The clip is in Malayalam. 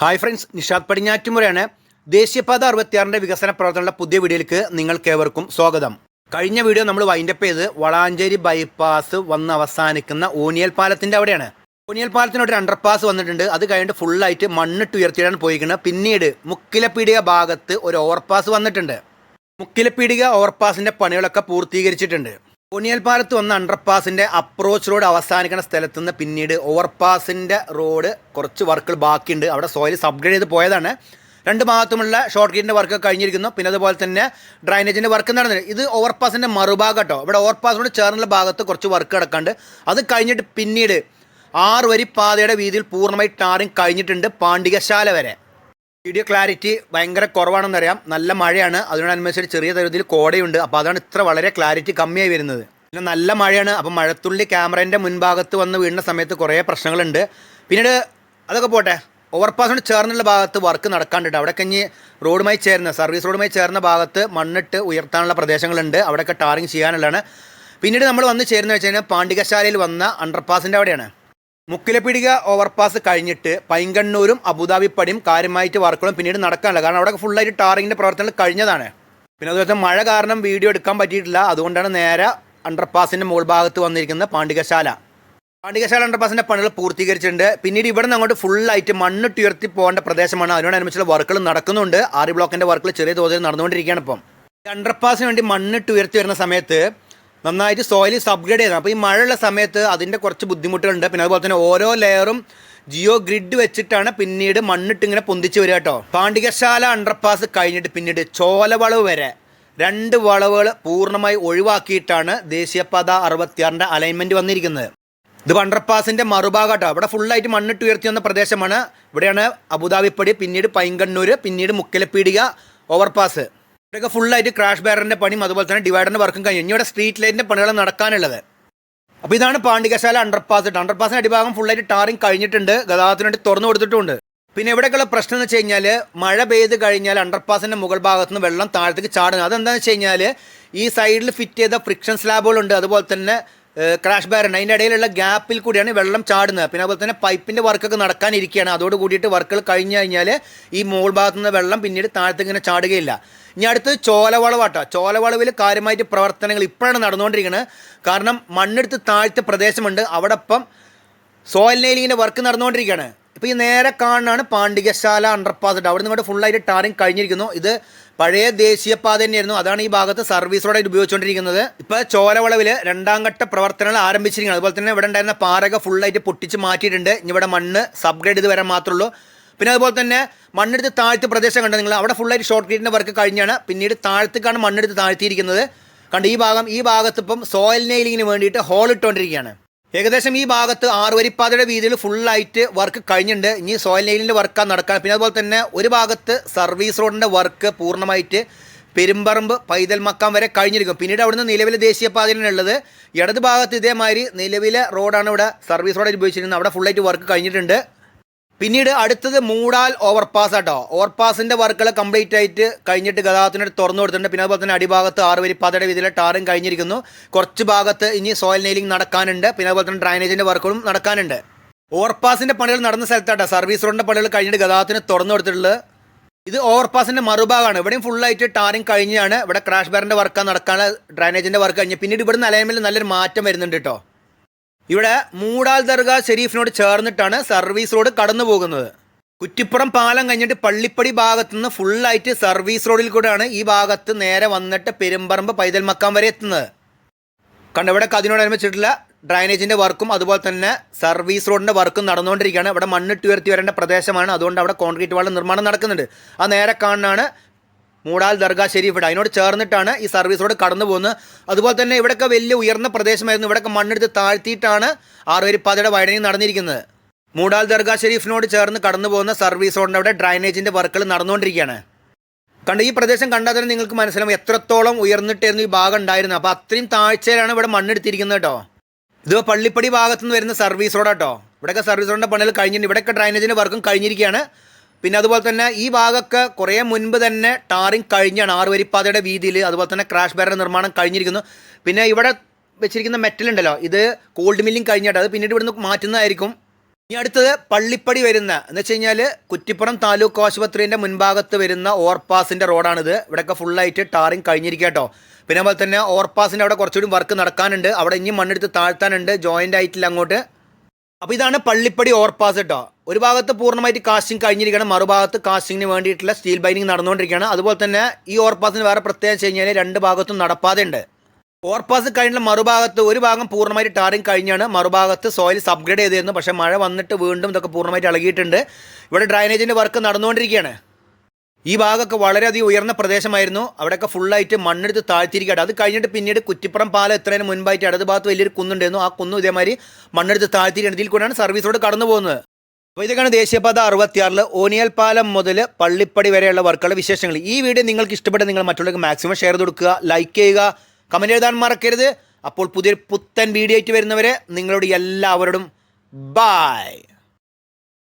Hi friends Nishad പടിഞ്ഞാറ്റുമുറയാണ്. ദേശീയപാത അറുപത്തിയാറിന്റെ വികസന പ്രവർത്തനങ്ങളുടെ പുതിയ വീഡിയോയിലേക്ക് നിങ്ങൾക്കേവർക്കും സ്വാഗതം. കഴിഞ്ഞ വീഡിയോ നമ്മൾ വൈൻഡപ്പ് ചെയ്ത് വളാഞ്ചേരി ബൈപ്പാസ് വന്ന് അവസാനിക്കുന്ന ഊനിയൽ പാലത്തിന്റെ അവിടെയാണ്. ഊനിയൽ പാലത്തിനോട് ഒരു അണ്ടർപാസ് വന്നിട്ടുണ്ട്. അത് കഴിഞ്ഞിട്ട് ഫുള്ളായിട്ട് മണ്ണിട്ട് ഉയർത്തിയിടാൻ പോയിരിക്കുന്നത്. പിന്നീട് മുക്കിലപ്പീടിക ഭാഗത്ത് ഒരു ഓവർപാസ് വന്നിട്ടുണ്ട്. മുക്കിലപ്പീടിക ഓവർപാസിന്റെ പണികളൊക്കെ പൂർത്തീകരിച്ചിട്ടുണ്ട്. ഊനിയൽ പാലത്ത് വന്ന അണ്ടർപാസിന്റെ അപ്രോച്ച് റോഡ് അവസാനിക്കുന്ന സ്ഥലത്ത് നിന്ന് പിന്നീട് ഓവർപാസിന്റെ റോഡ് കുറച്ച് വർക്കുകൾ ബാക്കിയുണ്ട്. അവിടെ സോയിൽ സബ്ഗ്രേഡ് ചെയ്ത് പോയതാണ്. രണ്ട് ഭാഗത്തുമുള്ള ഷോർട്ട് ഗേറ്റിന്റെ വർക്ക് കഴിഞ്ഞിരിക്കുന്നു. പിന്നെ അതുപോലെ തന്നെ ഡ്രൈനേജിന്റെ വർക്ക് നടന്നിട്ടുണ്ട് ഇത് ഓവർപാസിന്റെ മറുഭാഗം കേട്ടോ. ഇവിടെ ഓവർപാസിനോട് ചേർന്നുള്ള ഭാഗത്ത് കുറച്ച് വർക്ക് കിടക്കാണ്ട് അത് കഴിഞ്ഞിട്ട് പിന്നീട് ആറ് വരി പാതയുടെ വീതിയിൽ പൂർണമായി ടാറിങ് കഴിഞ്ഞിട്ടുണ്ട് പാണ്ഡികശാല വരെ. വീഡിയോ ക്ലാരിറ്റി ഭയങ്കര കുറവാണെന്നറിയാം. നല്ല മഴയാണ്. അതിനോടനുസരിച്ച് ചെറിയ തരത്തിൽ കോടയുണ്ട്. അപ്പോൾ അതാണ് ഇത്ര വളരെ ക്ലാരിറ്റി കമ്മിയായി വരുന്നത്. പിന്നെ നല്ല മഴയാണ്. അപ്പോൾ മഴത്തുള്ളി ക്യാമറേന്റെ മുൻഭാഗത്ത് വന്ന് വീണ സമയത്ത് കുറേ പ്രശ്നങ്ങളുണ്ട്. പിന്നീട് അതൊക്കെ പോട്ടെ. ഓവർപാസിനോട് ചേർന്നുള്ള ഭാഗത്ത് വർക്ക് നടക്കാണ്ടിട്ട് അവിടെ കഴിഞ്ഞ് റോഡുമായി ചേർന്ന സർവീസ് റോഡുമായി ചേർന്ന ഭാഗത്ത് മണ്ണിട്ട് ഉയർത്താനുള്ള പ്രദേശങ്ങളുണ്ട്. അവിടെയൊക്കെ ടാറിങ് ചെയ്യാനുള്ളതാണ്. പിന്നീട് നമ്മൾ വന്ന് ചേരുന്ന വെച്ച് കഴിഞ്ഞാൽ പാണ്ഡികശാലയിൽ വന്ന അണ്ടർപാസിന്റെ അവിടെയാണ്. മുക്കിലപ്പിടിക ഓവർപാസ് കഴിഞ്ഞിട്ട് പൈങ്കണ്ണൂരും അബുദാബി പടിയും കാര്യമായിട്ട് വർക്കുകളും പിന്നീട് നടക്കാനില്ല. കാരണം അവിടെ ഫുള്ളായിട്ട് ടാറിങ്ങിന്റെ പ്രവർത്തനങ്ങൾ കഴിഞ്ഞതാണ്. പിന്നെ അതുപോലെ മഴ കാരണം വീഡിയോ എടുക്കാൻ പറ്റിയിട്ടില്ല. അതുകൊണ്ടാണ് നേരെ അണ്ടർപാസിന്റെ മുകൾ ഭാഗത്ത് വന്നിരിക്കുന്ന പാണ്ഡികശാല. പാണ്ഡികശാല അണ്ടർപാസിന്റെ പണികൾ പൂർത്തീകരിച്ചിട്ടുണ്ട്. പിന്നീട് ഇവിടെ നിന്ന് അങ്ങോട്ട് ഫുള്ളായിട്ട് മണ്ണിട്ട് ഉയർത്തി പോകേണ്ട പ്രദേശമാണ്. അതിനോടനുബന്ധിച്ചുള്ള വർക്കുകൾ നടക്കുന്നുണ്ട്. ആറി ബ്ലോക്കിന്റെ വർക്കുകൾ ചെറിയ തോതിൽ നടന്നുകൊണ്ടിരിക്കുകയാണ് ഇപ്പം. അണ്ടർപാസിന് വേണ്ടി മണ്ണിട്ട് ഉയർത്തി വരുന്ന സമയത്ത് നന്നായിട്ട് സോയിൽ സബ്ഗ്രേഡ് ചെയ്യണം. അപ്പോൾ ഈ മഴയുള്ള സമയത്ത് അതിന്റെ കുറച്ച് ബുദ്ധിമുട്ടുകളുണ്ട്. പിന്നെ അതുപോലെ തന്നെ ഓരോ ലെയറും ജിയോ ഗ്രിഡ് വെച്ചിട്ടാണ് പിന്നീട് മണ്ണിട്ട് ഇങ്ങനെ പൊന്തിച്ച് വരിക കേട്ടോ. പാണ്ഡികശാല അണ്ടർപാസ് കഴിഞ്ഞിട്ട് പിന്നീട് ചോലവളവ് വരെ രണ്ട് വളവുകൾ പൂർണമായി ഒഴിവാക്കിയിട്ടാണ് ദേശീയപാത അറുപത്തിയാറിന്റെ അലൈൻമെന്റ് വന്നിരിക്കുന്നത്. ഇത് അണ്ടർപാസിന്റെ മറുഭാഗം കേട്ടോ. ഇവിടെ ഫുള്ളായിട്ട് മണ്ണിട്ട് ഉയർത്തി വന്ന പ്രദേശമാണ്. ഇവിടെയാണ് അബുദാബിപ്പടി പിന്നീട് പൈങ്കണ്ണൂർ പിന്നീട് മുക്കലപ്പീടിക ഓവർപാസ് ഇവിടെയൊക്കെ ഫുള്ളായിട്ട് ക്രാഷ് ബാരറിന്റെ പണിയും അതുപോലെ തന്നെ ഡിവൈഡറിന്റെ വർക്കും കഴിഞ്ഞു. ഇനി ഇവിടെ സ്ട്രീറ്റ് ലൈറ്റിന്റെ പണികൾ നടക്കാനുള്ളത്. അപ്പോൾ ഇതാണ് പാണ്ഡികശാല അണ്ടർപാസ് അണ്ടർപാസിന്റെ അടിഭാഗം ഫുള്ളായിട്ട് ടാറിങ് കഴിഞ്ഞിട്ടുണ്ട്. ഗതാഗതത്തിന് വേണ്ടി തുറന്നു കൊടുത്തിട്ടുണ്ട്. പിന്നെ ഇവിടെയൊക്കെയുള്ള പ്രശ്നം എന്ന് വെച്ച് കഴിഞ്ഞാൽ മഴ പെയ്ത് കഴിഞ്ഞാൽ അണ്ടർപാസിന്റെ മുകൾ ഭാഗത്ത് നിന്ന് വെള്ളം താഴത്തേക്ക് ചാടുന്നത്. അതെന്താണെന്ന് വെച്ച് കഴിഞ്ഞാൽ ഈ സൈഡിൽ ഫിറ്റ് ചെയ്ത ഫ്രിക്ഷൻ സ്ലാബുകളുണ്ട് അതുപോലെ തന്നെ ക്രാഷ് ബാരൻ അതിന്റെ ഇടയിലുള്ള ഗ്യാപ്പിൽ കൂടിയാണ് വെള്ളം ചാടുന്നത്. പിന്നെ അതുപോലെ തന്നെ പൈപ്പിന്റെ വർക്കൊക്കെ നടക്കാനിരിക്കുകയാണ്. അതോട് കൂടിയിട്ട് വർക്കുകൾ കഴിഞ്ഞ് കഴിഞ്ഞാൽ ഈ മോൾ ഭാഗത്തു നിന്ന് വെള്ളം പിന്നീട് താഴത്തേക്ക് ഇങ്ങനെ ചാടുകയില്ല. ഇനി അടുത്തത് ചോലവളവാട്ടോ ചോലവളവിൽ കാര്യമായിട്ട് പ്രവർത്തനങ്ങൾ ഇപ്പോഴാണ് നടന്നുകൊണ്ടിരിക്കുന്നത് കാരണം മണ്ണെടുത്ത് താഴ്ത്ത പ്രദേശമുണ്ട്. അവിടെ ഇപ്പം സോയിൽ നെയിലിങ്ങിന്റെ വർക്ക് നടന്നുകൊണ്ടിരിക്കുകയാണ്. ഇപ്പോൾ ഈ നേരെ കാണുന്നതാണ് പാണ്ഡികശാല അണ്ടർപാസ് അവിടെ നിന്ന് ഇങ്ങോട്ട് ഫുള്ളായിട്ട് ടാറിങ് കഴിഞ്ഞിരിക്കുന്നു. ഇത് പഴയ ദേശീയപാത തന്നെയായിരുന്നു. അതാണ് ഈ ഭാഗത്ത് സർവീസ് റോഡായിട്ട് ഉപയോഗിച്ചുകൊണ്ടിരിക്കുന്നത്. ഇപ്പോൾ ചോലവളവിൽ രണ്ടാം ഘട്ട പ്രവർത്തനങ്ങൾ ആരംഭിച്ചിരിക്കുന്നത് അതുപോലെ തന്നെ ഇവിടെ ഉണ്ടായിരുന്ന പാറക ഫുള്ളായിട്ട് പൊട്ടിച്ച് മാറ്റിയിട്ടുണ്ട്. ഇവിടെ മണ്ണ് സബ്ഗ്രേഡ് ചെയ്ത് വരാൻ മാത്രമേ ഉള്ളൂ പിന്നെ അതുപോലെ തന്നെ മണ്ണെടുത്ത് താഴ്ത്തി പ്രദേശം കണ്ടത് നിങ്ങൾ? അവിടെ ഫുള്ളായിട്ട് ഷോർട്ട് ക്രീറ്റിന്റെ വർക്ക് കഴിഞ്ഞാണ്. പിന്നീട് താഴത്തേക്കാണ് മണ്ണെടുത്ത് താഴ്ത്തിയിരിക്കുന്നത്. കണ്ട് ഈ ഭാഗം ഈ ഭാഗത്ത് ഇപ്പം സോയിൽ നെയിലിങ്ങിന് വേണ്ടിയിട്ട് ഹോൾ ഇട്ടുകൊണ്ടിരിക്കുകയാണ്. ഏകദേശം ഈ ഭാഗത്ത് ആറുവരിപ്പാതയുടെ വീതിയിൽ ഫുള്ളായിട്ട് വർക്ക് കഴിഞ്ഞിട്ടുണ്ട്. ഇനി സോയിൽ നെയിലിന്റെ വർക്കാണ് നടക്കാൻ പിന്നെ അതുപോലെ തന്നെ ഒരു ഭാഗത്ത് സർവീസ് റോഡിന്റെ വർക്ക് പൂർണമായിട്ട് പെരുമ്പറമ്പ് പൈതൽ മക്കാം വരെ കഴിഞ്ഞിരിക്കും. പിന്നീട് അവിടുന്ന് നിലവിലെ ദേശീയപാതയിലുള്ളത് ഇടത് ഭാഗത്ത് ഇതേമാതിരി നിലവിലെ റോഡാണ് ഇവിടെ സർവീസ് റോഡ് ഉപയോഗിച്ചിരുന്നത് അവിടെ ഫുള്ളായിട്ട് വർക്ക് കഴിഞ്ഞിട്ടുണ്ട്. പിന്നീട് അടുത്തത് മൂടാൽ ഓവർപാസ് ആട്ടോ. ഓവർപാസിന്റെ വർക്കുകൾ കംപ്ലീറ്റ് ആയിട്ട് കഴിഞ്ഞിട്ട് ഗതാഗതത്തിന് തുറന്നു കൊടുത്തിട്ടുണ്ട്. പിന്നെ അതുപോലെ തന്നെ അടിഭാഗത്ത് ആറ് വരി വരിപ്പാതയുടെ വീതിയിലെ ടാറും കഴിഞ്ഞിരിക്കുന്നു. കുറച്ച് ഭാഗത്ത് ഇനി സോയിൽ നെയിലിംഗ് നടക്കാനുണ്ട്. പിന്നെ അതുപോലെ തന്നെ ഡ്രൈനേജിന്റെ വർക്കുകളും നടക്കാനുണ്ട്. ഓവർപാസിന്റെ പണികൾ നടന്ന സ്ഥലത്താട്ടോ. സർവീസ് റോഡിന്റെ പണികൾ കഴിഞ്ഞിട്ട് ഗതാഗതത്തിന് തുറന്നു കൊടുത്തിട്ടുള്ളത്. ഇത് ഓവർപാസിന്റെ മറുഭാഗമാണ്. ഇവിടെയും ഫുള്ളായിട്ട് ടാറിങ് കഴിഞ്ഞാണ് ഇവിടെ ക്രാഷ് ബാറിന്റെ വർക്കാണ് നടക്കാനുള്ള ഡ്രൈനേജിന്റെ വർക്ക് കഴിഞ്ഞ്. പിന്നീട് ഇവിടുന്ന് അലൈൻമെന്റിൽ നല്ലൊരു മാറ്റം വരുന്നുണ്ട് കേട്ടോ ഇവിടെ മൂടാൽ ദർഗ ഷെരീഫിനോട് ചേർന്നിട്ടാണ് സർവീസ് റോഡ് കടന്നു പോകുന്നത്. കുറ്റിപ്പുറം പാലം കഴിഞ്ഞിട്ട് പള്ളിപ്പടി ഭാഗത്ത് നിന്ന് ഫുള്ളായിട്ട് സർവീസ് റോഡിൽ കൂടെയാണ് ഈ ഭാഗത്ത് നേരെ വന്നിട്ട് പെരുമ്പറമ്പ് പൈതൽ മക്കാം വരെ എത്തുന്നത്. കണ്ട ഇവിടെ അതിനോടനുബന്ധിച്ചിട്ടുള്ള ഡ്രൈനേജിന്റെ വർക്കും അതുപോലെ തന്നെ സർവീസ് റോഡിന്റെ വർക്കും നടന്നുകൊണ്ടിരിക്കുകയാണ്. ഇവിടെ മണ്ണിട്ട് ഉയർത്തി വരേണ്ട പ്രദേശമാണ്. അതുകൊണ്ട് അവിടെ കോൺക്രീറ്റ് വാൾ നിർമ്മാണം നടക്കുന്നുണ്ട്. ആ നേരെ കാണുന്നതാണ് മൂടാൽ ദർഗാ ഷെരീഫ് ഇവിടെ അതിനോട് ചേർന്നിട്ടാണ് ഈ സർവീസ് റോഡ് കടന്നു പോകുന്നത് അതുപോലെ തന്നെ ഇവിടെയൊക്കെ വലിയ ഉയർന്ന പ്രദേശമായിരുന്നു. ഇവിടെയൊക്കെ മണ്ണെടുത്ത് താഴ്ത്തിയിട്ടാണ് ആറുവരിപ്പാതയുടെ വൈഡനിങ് നടന്നിരിക്കുന്നത്. മൂടാൽ ദർഗാ ഷെരീഫിനോട് ചേർന്ന് കടന്നു പോകുന്ന സർവീസ് റോഡിന്റെ അവിടെ ഡ്രൈനേജിന്റെ വർക്കുകൾ നടന്നുകൊണ്ടിരിക്കുകയാണ്. കണ്ട ഈ പ്രദേശം കണ്ടാൽ തന്നെ നിങ്ങൾക്ക് മനസ്സിലാവും എത്രത്തോളം ഉയർന്നിട്ടായിരുന്നു ഈ ഭാഗം ഉണ്ടായിരുന്നത് അപ്പോൾ അത്രയും താഴ്ചയിലാണ് ഇവിടെ മണ്ണെടുത്തിരിക്കുന്നത് കേട്ടോ. ഇത് പള്ളിപ്പടി ഭാഗത്തുനിന്ന് വരുന്ന സർവീസ് റോഡാട്ടോ ഇവിടെയൊക്കെ സർവീസ് റോഡിന്റെ പണികൾ കഴിഞ്ഞിട്ടുണ്ട്. ഇവിടെയൊക്കെ ഡ്രൈനേജിന്റെ വർക്കും കഴിഞ്ഞിരിക്കുകയാണ്. പിന്നെ അതുപോലെ തന്നെ ഈ ഭാഗമൊക്കെ കുറേ മുൻപ് തന്നെ ടാറിങ് കഴിഞ്ഞാണ് ആറ് വരിപ്പാതയുടെ വീതിയിൽ. അതുപോലെ തന്നെ ക്രാഷ് ബാരയുടെ നിർമ്മാണം കഴിഞ്ഞിരിക്കുന്നു. പിന്നെ ഇവിടെ വെച്ചിരിക്കുന്ന മെറ്റൽ ഉണ്ടല്ലോ ഇത് കോൾഡ് മില്ലിങ് കഴിഞ്ഞിട്ട് അത് പിന്നീട് ഇവിടുന്ന് മാറ്റുന്നതായിരിക്കും. ഇനി അടുത്തത് പള്ളിപ്പടി വരുന്ന എന്ന് വെച്ച് കഴിഞ്ഞാൽ കുറ്റിപ്പുറം താലൂക്ക് ആശുപത്രിന്റെ മുൻഭാഗത്ത് വരുന്ന ഓവർപാസിന്റെ റോഡാണിത്. ഇവിടെയൊക്കെ ഫുള്ളായിട്ട് ടാറിങ് കഴിഞ്ഞിരിക്കട്ടോ കേട്ടോ. പിന്നെ അതുപോലെ തന്നെ ഓവർപാസിന്റെ അവിടെ കുറച്ചുകൂടി വർക്ക് നടക്കാനുണ്ട്. അവിടെ ഇനിയും മണ്ണെടുത്ത് താഴ്ത്താനുണ്ട്. ജോയിന്റ് ആയിട്ടില്ല അങ്ങോട്ട്. അപ്പോൾ ഇതാണ് പള്ളിപ്പടി ഓവർപാസ് കേട്ടോ ഒരു ഭാഗത്ത് പൂർണമായിട്ട് കാസ്റ്റിംഗ് കഴിഞ്ഞിരിക്കണം മറുഭാഗത്ത് കാസ്റ്റിങ്ങിന് വേണ്ടിയിട്ടുള്ള സ്റ്റീൽ ബൈനിങ് നടന്നുകൊണ്ടിരിക്കുകയാണ്. അതുപോലെ തന്നെ ഈ ഓവർപാസിന് വേറെ പ്രത്യേകം കഴിഞ്ഞാൽ രണ്ട് ഭാഗത്തും നടപ്പാതെ ഉണ്ട്. ഓവർപാസ് കഴിഞ്ഞുള്ള മറുഭാഗത്ത് ഒരു ഭാഗം പൂർണമായിട്ട് ടാറിങ് കഴിഞ്ഞാണ് മറുഭാഗത്ത് സോയിൽ അപ്ഗ്രേഡ് ചെയ്തിരുന്നു. പക്ഷേ മഴ വന്നിട്ട് വീണ്ടും ഇതൊക്കെ പൂർണമായിട്ട് ഇളകിയിട്ടുണ്ട്. ഇവിടെ ഡ്രൈനേജിന്റെ വർക്ക് നടന്നുകൊണ്ടിരിക്കുകയാണ്. ഈ ഭാഗമൊക്കെ വളരെയധികം ഉയർന്ന പ്രദേശമായിരുന്നു. അവിടെയൊക്കെ ഫുള്ളായിട്ട് മണ്ണെടുത്ത് താഴ്ത്തിയിരിക്കുകയാണ്. അത് കഴിഞ്ഞിട്ട് പിന്നീട് കുറ്റിപ്പുറം പാലം എത്രയും മുൻപായിട്ട് ഇടത് ഭാഗത്ത് വലിയൊരു കുന്നുണ്ടായിരുന്നു. ആ കുന്നും ഇതേമാതിരി മണ്ണെടുത്ത് താഴ്ത്തിയിരിക്കുന്നത് ഇതിൽ കൂടെയാണ് സർവീസോട് കടന്നു പോകുന്നത്. അപ്പോൾ ഇതൊക്കെയാണ് ദേശീയപാത അറുപത്തിയാറിൽ ഓനിയൽ പാലം മുതൽ പള്ളിപ്പടി വരെയുള്ള വർക്കുകളുടെ വിശേഷങ്ങൾ. ഈ വീഡിയോ നിങ്ങൾക്ക് ഇഷ്ടപ്പെട്ട നിങ്ങൾ മറ്റുള്ളവർക്ക് മാക്സിമം ഷെയർ കൊടുക്കുക ലൈക്ക് ചെയ്യുക കമന്റ് എഴുതാൻ മറക്കരുത്. അപ്പോൾ പുതിയൊരു പുത്തൻ വീഡിയോ ആയിട്ട് വരുന്നവരെ നിങ്ങളോട് എല്ലാവരോടും ബായ്